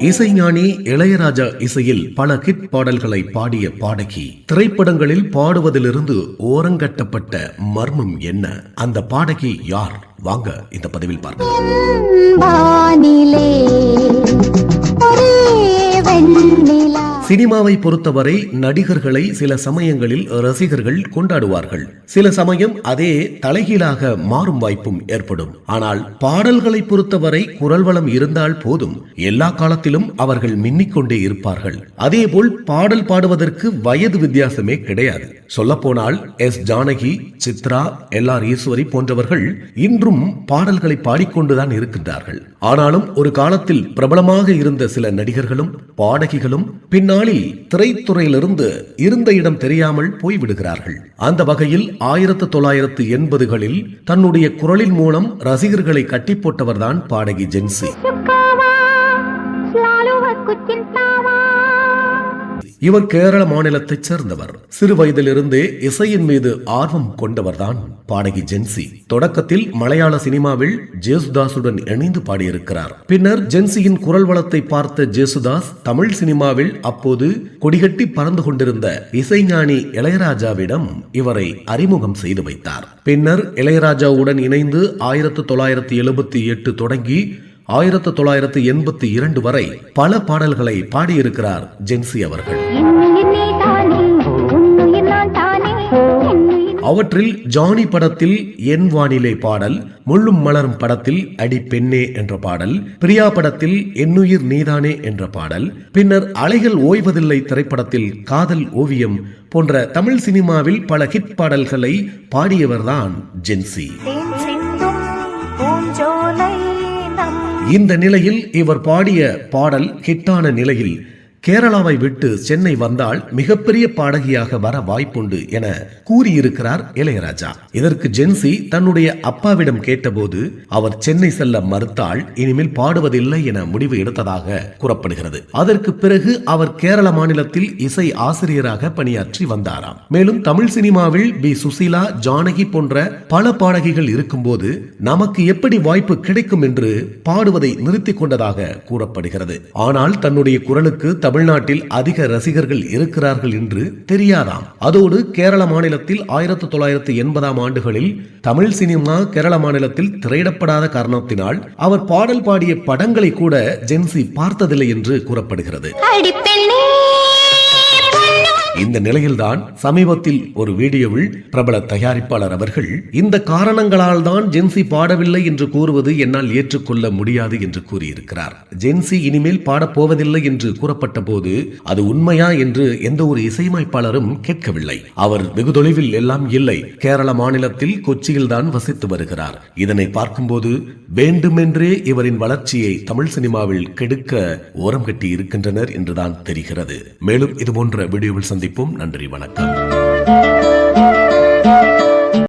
இசைஞானி இளையராஜா இசையில் பல ஹிட் பாடல்களை பாடிய பாடகி. திரைப்படங்களில் பாடுவதிலிருந்து ஓரங்கட்டப்பட்ட மர்மம் என்ன? அந்த பாடகி யார்? வாங்க இந்த பதிவில் பார்க்கலாம். சினிமாவை பொறுத்தவரை நடிகர்களை சில சமயங்களில் ரசிகர்கள் கொண்டாடுவார்கள். சில சமயம் அதே தலைகீழாக மாறும் வாய்ப்பும் ஏற்படும். ஆனால் பாடல்களை பொறுத்தவரை குரல் வளம் இருந்தால் போதும். எல்லா காலத்திலும் அவர்கள் மின்னிக்கொண்டே இருப்பார்கள். அதேபோல் பாடல் பாடுவதற்கு வயது வித்தியாசமே கிடையாது. சொல்லப்போனால் S. Janaki Chitra L. R. Eswari போன்றவர்கள் இன்றும் பாடல்களை பாடிக்கொண்டுதான் இருக்கின்றார்கள். ஆனாலும் ஒரு காலத்தில் பிரபலமாக இருந்த சில நடிகர்களும் பாடகிகளும் பின்னால் நாளில் திரைத்துறையிலிருந்து இருந்த இடம் தெரியாமல் போய்விடுகிறார்கள். அந்த வகையில் ஆயிரத்து தொள்ளாயிரத்து எண்பதுகளில் தன்னுடைய குரலின் மூலம் ரசிகர்களை கட்டி போட்டவர்தான் பாடகி ஜென்சி. இவர் கேரள மாநிலத்தைச் சேர்ந்தவர். சிறு வயதிலிருந்தே இசையின் மீது ஆர்வம் கொண்டவர்தான் பாடகி ஜென்சி. தொடக்கத்தில் மலையாள சினிமாவில் ஜேசுதாசுடன் இணைந்து பாடியிருக்கிறார். பின்னர் ஜென்சியின் குரல் வளத்தை பார்த்த ஜேசுதாஸ் தமிழ் சினிமாவில் அப்போது கொடிகட்டி பறந்து கொண்டிருந்த இசைஞானி இளையராஜாவிடம் இவரை அறிமுகம் செய்து வைத்தார். பின்னர் இளையராஜாவுடன் இணைந்து ஆயிரத்து தொள்ளாயிரத்தி எழுபத்தி எட்டு தொடங்கி ஆயிரத்து தொள்ளாயிரத்து எண்பத்தி இரண்டு வரை பல பாடல்களை பாடியிருக்கிறார் ஜென்சி அவர்கள். அவற்றில் ஜானி படத்தில் என் வானிலை பாடல் முள்ளும் மலரும் படத்தில் அடி பெண்ணே என்ற பாடல் பிரியா படத்தில் என்னுயிர் நீதானே என்ற பாடல் பின்னர் அலைகள் ஓய்வதில்லை திரைப்படத்தில் காதல் ஓவியம் போன்ற தமிழ் சினிமாவில் பல ஹிட் பாடல்களை பாடியவர்தான் ஜென்சி. இந்த நிலையில் இவர் பாடிய பாடல் ஹிட்டான நிலையில் கேரளாவை விட்டு சென்னை வந்தால் மிகப்பெரிய பாடகியாக வர வாய்ப்புண்டு என கூறியிருக்கிறார் இளையராஜா. இதற்கு ஜென்சி தன்னுடைய அப்பாவிடம் கேட்டபோது அவர் சென்னை செல்ல மறுத்தால் இனிமேல் பாடுவதில்லை என முடிவு எடுத்ததாக கூறப்படுகிறது. அதற்கு பிறகு அவர் கேரள மாநிலத்தில் இசை ஆசிரியராக பணியாற்றி வந்தாராம். மேலும் தமிழ் சினிமாவில் பி. சுசீலா ஜானகி போன்ற பல பாடகிகள் இருக்கும்போது நமக்கு எப்படி வாய்ப்பு கிடைக்கும் என்று பாடுவதை நிறுத்திக் கொண்டதாக கூறப்படுகிறது. ஆனால் தன்னுடைய குரலுக்கு தமிழ்நாட்டில் அதிக ரசிகர்கள் இருக்கிறார்கள் என்று தெரியாதாம். அதோடு கேரள மாநிலத்தில் ஆயிரத்தி தொள்ளாயிரத்தி எண்பதாம் ஆண்டுகளில் தமிழ் சினிமா கேரள மாநிலத்தில் திரையிடப்படாத காரணத்தினால் அவர் பாடல் பாடிய படங்களை கூட ஜென்சி பார்த்ததில்லை என்று கூறப்படுகிறது. அடி பெண்ணே இந்த நிலையில்தான் சமீபத்தில் ஒரு வீடியோவில் பிரபல தயாரிப்பாளர் அவர்கள் இந்த காரணங்களால் தான் ஜென்சி பாடவில்லை என்று கூறுவது என்னால் ஏற்றுக்கொள்ள முடியாது என்று கூறியிருக்கிறார். ஜென்சி இனிமேல் பாடப்போவதில்லை என்று கூறப்பட்ட போது அது உண்மையா என்று எந்த ஒரு இசையமைப்பாளரும் கேட்கவில்லை. அவர் வெகு தொலைவில் எல்லாம் இல்லை. கேரள மாநிலத்தில் கொச்சியில் தான் வசித்து வருகிறார். இதனை பார்க்கும்போது வேண்டுமென்றே இவரின் வளர்ச்சியை தமிழ் சினிமாவில் கெடுக்க ஓரம் கட்டி இருக்கின்றனர் என்றுதான் தெரிகிறது. மேலும் இதுபோன்ற வீடியோ வீடியோவில் சந்திப்போம். நன்றி வணக்கம்.